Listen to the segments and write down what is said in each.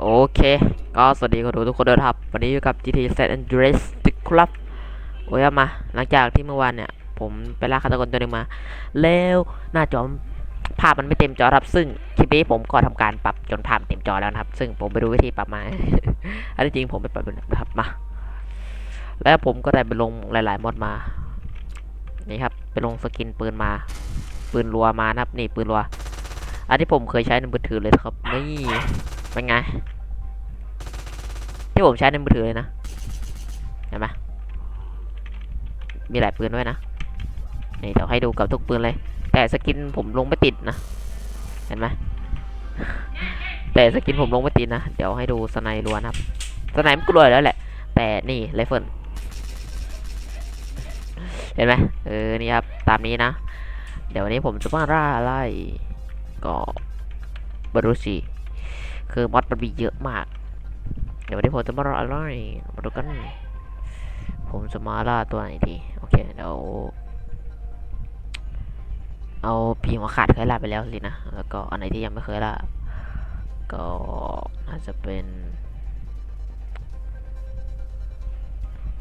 โอเค ก็สวัสดีคนดูทุกคนด้วยนะครับ วันนี้อยู่กับ GT San Andreas ครับโอ้ยมา หลังจากที่เมื่อวานเนี่ย ผมไปล่าฆาตกรตัวหนึงมา แล้วหน้าจอภาพมันไม่เต็มจอครับ ซึ่งคลิปนี้ผมก็ทำการปรับจนภาพเต็มจอแล้วนะครับ ซึ่งผมไปดูวิธีปรับมา อันที่จริงผมไปปรับดูนะครับมา แล้วผมก็ได้ไปลงหลาย ๆ มอดมา นี่ครับ ไปลงสกินปืนมา ปืนรัวมานะครับ นี่ปืนรัว อันที่ผมเคยใช้ในมือถือเลยครับ นี่ เป็นไง ที่ผมใช้ในมือถือเลยนะ เห็นไหมมีหลายปืนด้วยนะ นี่เดี๋ยวให้ดูกับทุกปืนเลย แต่สกินผมลงไม่ติดนะ เห็นไหมแต่สกินผมลงไม่ติดนะ เดี๋ยวให้ดูสไนรัวนะครับ สไนมันก็รวยแล้วแหละ แต่นี่ไรเฟิลเห็นไหมเออ นี่ครับ ตามนี้นะ เดี๋ยววันนี้ผมจะมาล่าอะไรก็บรูชี คือมอดมันมีเยอะมาก เดี๋ยววันนี้ผมจะมาล่าอะไรมาดูกัน ผมจะมาล่าตัวไหนดี โอเคเดี๋ยวเอาพีหัวขาดเคยล่าไปแล้วสินะ แล้วก็อันไหนที่ยังไม่เคยล่า ก็อาจจะเป็น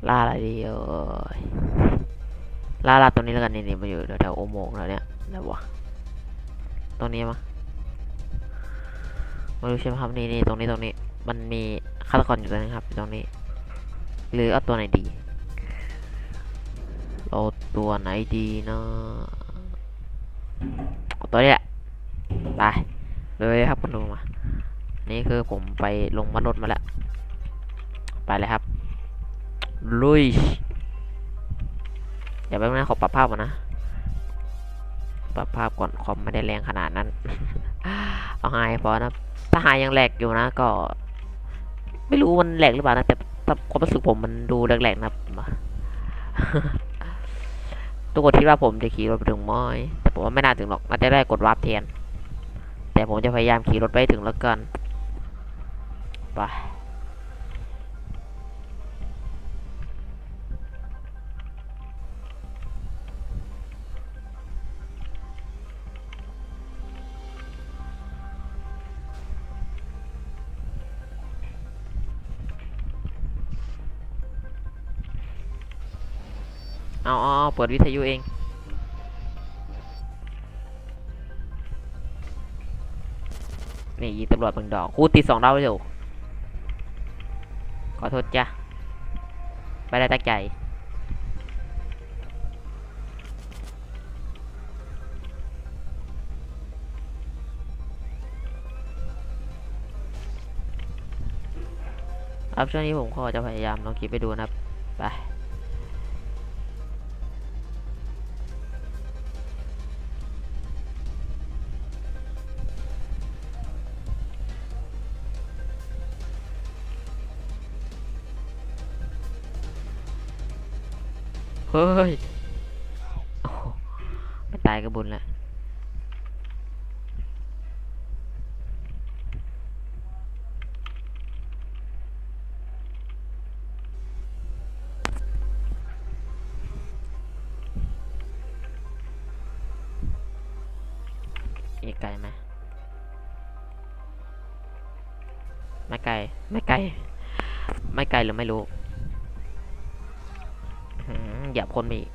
ล่าอะไรดีเอ่ยล่าล่าตัวนี้แล้วกันนี่นี่มาอยู่แถวโอโมงแล้วเนี่ยแล้ววะตรงนี้มั้ ไม่รู้ใช่ไหมครับนี่นี่ตรงนี้ตรงนี้ มันมีฆาตกรอยู่ตรงนี้ครับตรงนี้ หรือเอาตัวไหนดีเอาตัวไหนดีนะเอาตัวนี้แหละไปเลยครับคุณดูมา นี่คือผมไปลงมารถมาแล้ว ไปเลยครับ ลุยเดี๋ยวแป๊บนึงนะขอปรับภาพก่อนนะ ปรับภาพก่อนคอมไม่ได้แรงขนาดนั้น เอาไฮพอนะ ถ้ารยังแหลกอยู่นะก็ ไม่รู้มันแหลกหรือเปล่านะแต่ความรู้สึกผมมันดูแหลกๆนะครับทุกคนคิดว่าผมจะขี่รถไปถึงมอย แต่ผมว่าไม่น่าถึงหรอกน่าจะได้กดวาร์ปแทนแต่ผมจะพยายามขี่รถไปถึงแล้วกันไป เอาเอาเปิดวิทยุเอง นี่ยิงตำรวจเบิ่งดอกครูติดสองดาวเร็วขอโทษจ้ะไม่ได้ตั้งใจครับช่วงนี้ผมก็จะพยายามลองคลิปไปดูนะครับ ไป เฮ้ยไม่ตายก็บุญละอีกไกลไหมไม่ไกล ไม่ไกล ไม่ไกลหรือไม่รู้ เหยียบคนไปอี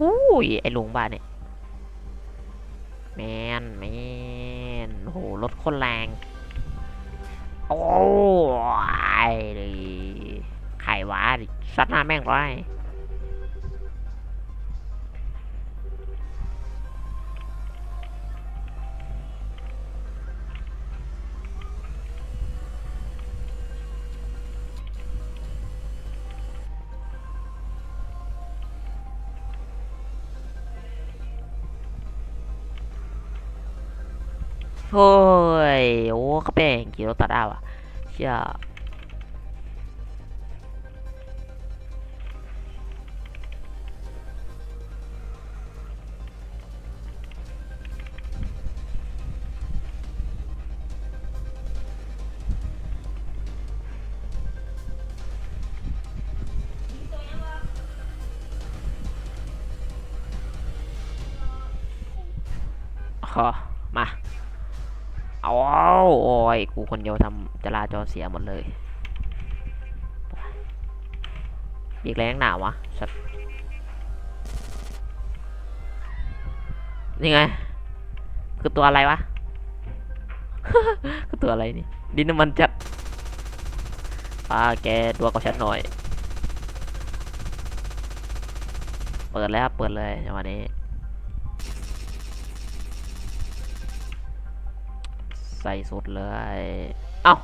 อุ้ยไอ้ลุงบ้านเนี่ยแมนแมนโหรถคนแรง โอ้ยดิไข่ห วาดิซัดหน้าแม่งไรเฮ้ยโอ้เขาเป็นกี่รถตัดเอาอะเชี่ย อมาเอาโอ้ยกูคนเดียวทำจราจรเสียหมดเลยอีกแรงหนาวะสัตว์นี่ไง คือตัวอะไรวะ คือตัวอะไรนี่ ดินน้ำมันจัดปาแกตัวกับฉันหน่อย เปิดแล้วเปิดเลยจังหวะนี้ ใส่สุดเลย เอ้า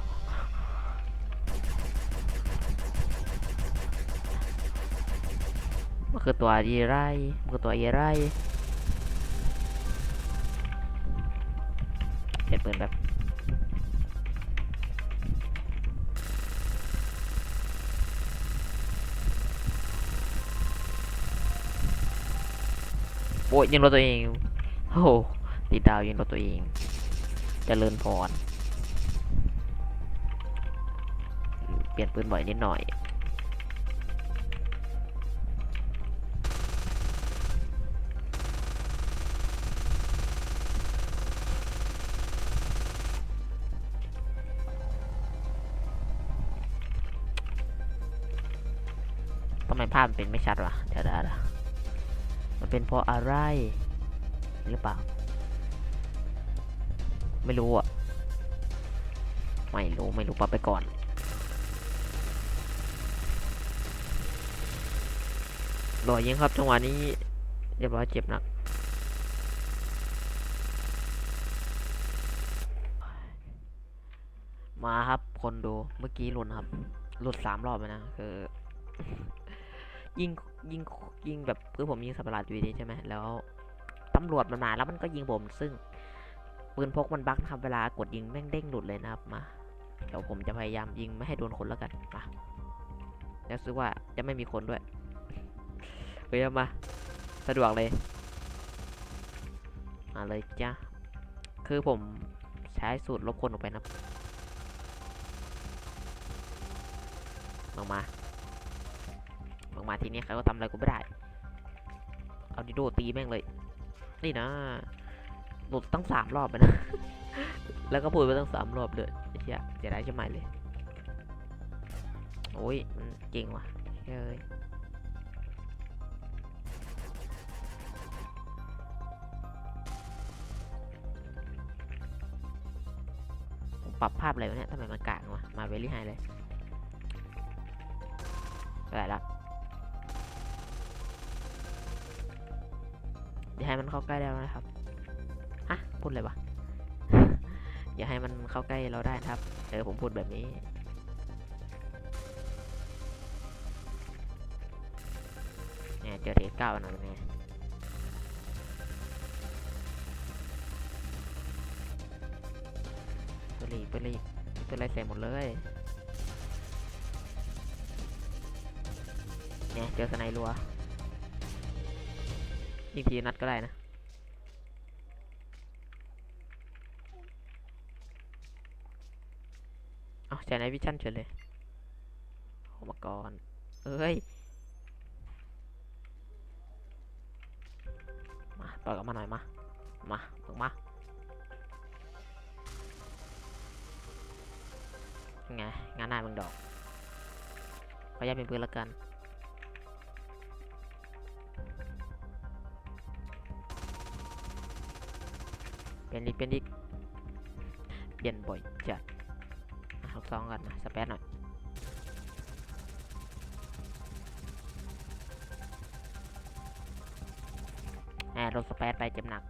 มันคือตัวยีไรมันคือตัวยีไรเห็นปืนแบบโอ้ยยิงรถตัวเอง โอ้โหติดดาวยิงรถตัวเอง เจริญพร เปลี่ยนปืนบ่อยนิดหน่อย ทำไมภาพมันเป็นไม่ชัดวะเดี๋ยวเดี๋ยวมันเป็นเพราะอะไร หรือเปล่า ไม่รู้อะ ไม่รู้ไม่รู้ปไปก่อน รอยยิงครับจังหวะนี้เรียบร้อยเจ็บหนักมาครับคนดูเมื่อกี้หลุดครับหลุดสามรอบเลยนะคือ ยิงยิงยิงแบบคือผมยิงสัตว์ประหลาดอยู่ดีใช่ไหมแล้วตำรวจมันมาแล้วมันก็ยิงผมซึ่ง ปืนพกมันบั๊กนะครับเวลากดยิงแม่งเด้งหลุดเลยนะครับมาเดี๋ยวผมจะพยายามยิงไม่ให้โดนคนแล้วกันมาแล้วซื้อว่าจะไม่มีคนด้วยเฮ้ยมา สะดวกเลยมาเลยจ้ะคือผมใช้สูตรลบคนออกไปนะลงมาลงมาทีนี้ใครก็ทำอะไรกูไม่ได้ เอาดิโดตีแม่งเลย นี่นะ หลุดตั้งสามรอบไปนะ แล้วก็พูดไปตั้งสามรอบเลยไอ้เหี้ยเสียดายใช่ไหมเลย โอ้ยมันเก่งว่ะเฮ้ยปรับภาพอะไรวะเนี่ยทำไมมันกากวะมาเวลี่ไฮเลยไปไหนละอย่าให้มันเข้าใกล้ได้ไหมครับ พูดเลยวะ อย่าให้มันเข้าใกล้เราได้ครับ เออผมพูดแบบนี้ เนี่ยเจอเทสเก้าหน่อยเนไงตัวลีกตัวลีกตัวไรใส่หมดเลยเนี่ยเจอสไนรัวยิงทีนัดก็ได้นะ เอา ใช้ในวิชั่นเฉยเลยโอ้มาก่อนเอ้ย มาต่อยกับมาหน่อยมา มาถึงมาไงงานหน้ามึงดอกขออนุญาตเป็นปืนละกันเปลี่ยนอีกเปลี่ยนอีกเปลี่ยนบ่อยจัด ซองกันนะสเปซหน่อยแอบลดสเปซไปเจ็บหนัก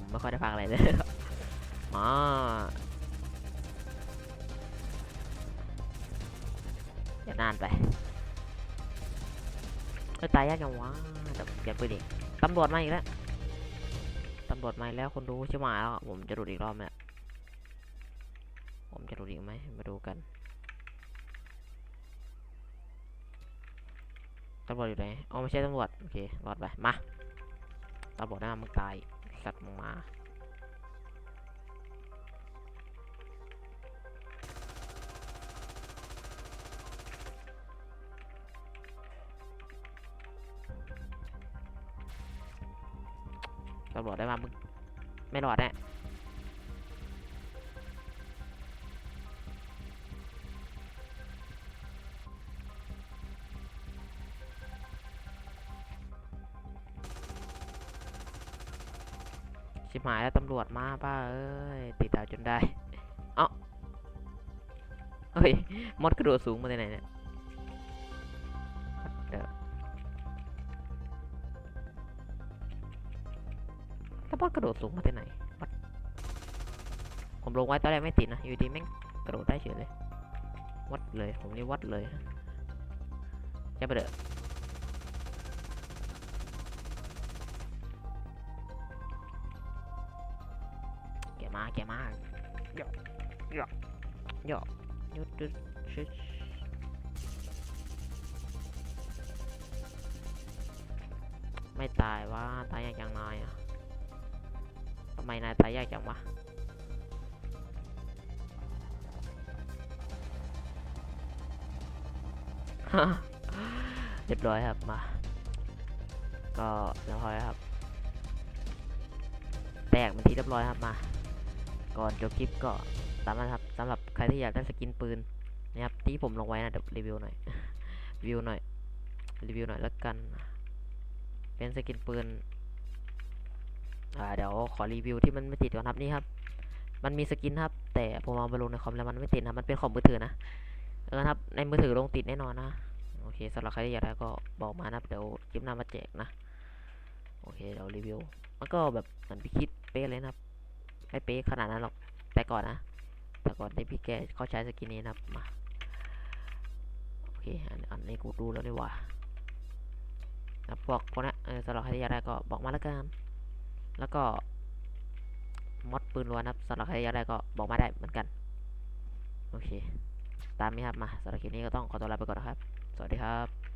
ผมไม่ค่อยได้ฟังอะไรเลยมาอย่านานไปเฮ้ยตายยากจังวะแต่เปลี่ยนปืนอีกตำรวจมาอีกแล้ว ตำรวจมาแล้วคนดูใช่ไหมแล้วผมจะดูดอีกรอบไหมผมจะดูดอีกไหมมาดูกัน ตำรวจอยู่ไหน อ๋อไม่ใช่ตำรวจ โอเค รอดไป มา ตำรวจหน้ามึงตาย สัตว์มึงมาตำรวจได้มามึง ไม่รอดแน่ ชิบหายแล้วตำรวจมาป้าเอ้ยติดดาวจนได้ เอ้าเฮ้ย มดกระโดดสูงมาจากไหนเนี่ย What the แล้วมดกระโดดสูงมาจากไหน ผมลงไว้ตอนแรกไม่ติดนะ อยู่ดีแม่งกระโดดได้เฉยเลย วัดเลย ผมนี่วัดเลยใช่ปเด้อ แกมาแกมาหยอกหยอกหยอกหยุดหยุดชิชไม่ตายว่าตายยากจังนายอะทำไมนายตายยากจังวะเรียบร้อยครับมา ก็เรียบร้อยครับ แตกเป็นที่เรียบร้อยครับมา ก่อนจบคลิปก็ตามนั้นครับสำหรับใครที่อยากได้สกินปืนนะครับที่ผมลงไว้นะเดี๋ยวรีวิวหน่อยรีวิวหน่อยรีวิวหน่อยแล้วกัน เป็นสกินปืนอ่าเดี๋ยวขอรีวิวที่มันไม่ติดก่อนครับนี่ครับ มันมีสกินครับ แต่ผมเอาไปลงในคอมแล้วมันไม่ติดนะมันเป็นคอมมือถือนะเออครับในมือถือลงติดแน่นอนนะโอเคสำหรับใครที่อยากได้ก็บอกมานะเดี๋ยวคลิปหน้ามาแจกนะโอเคเดี๋ยวรีวิวมันก็แบบเหมือนพี่คิดเป๊ะเลยนะครับ ไม่เป๊ะขนาดนั้นหรอก แต่ก่อนนะ แต่ก่อนที่พี่แกเขาใช้สกินนี้นะครับมา โอเค อันนี้กูดูแล้วนี่ว่านะพวกพวกนี้เออสำหรับใครที่อยากได้ก็บอกมาแล้วกัน แล้วก็มอดปืนล้วนนะสำหรับใครที่อยากได้ก็บอกมาได้เหมือนกัน โอเค ตามนี้ครับมาสำหรับคลิปนี้ก็ต้องขอตัวลาไปก่อนนะครับ สวัสดีครับ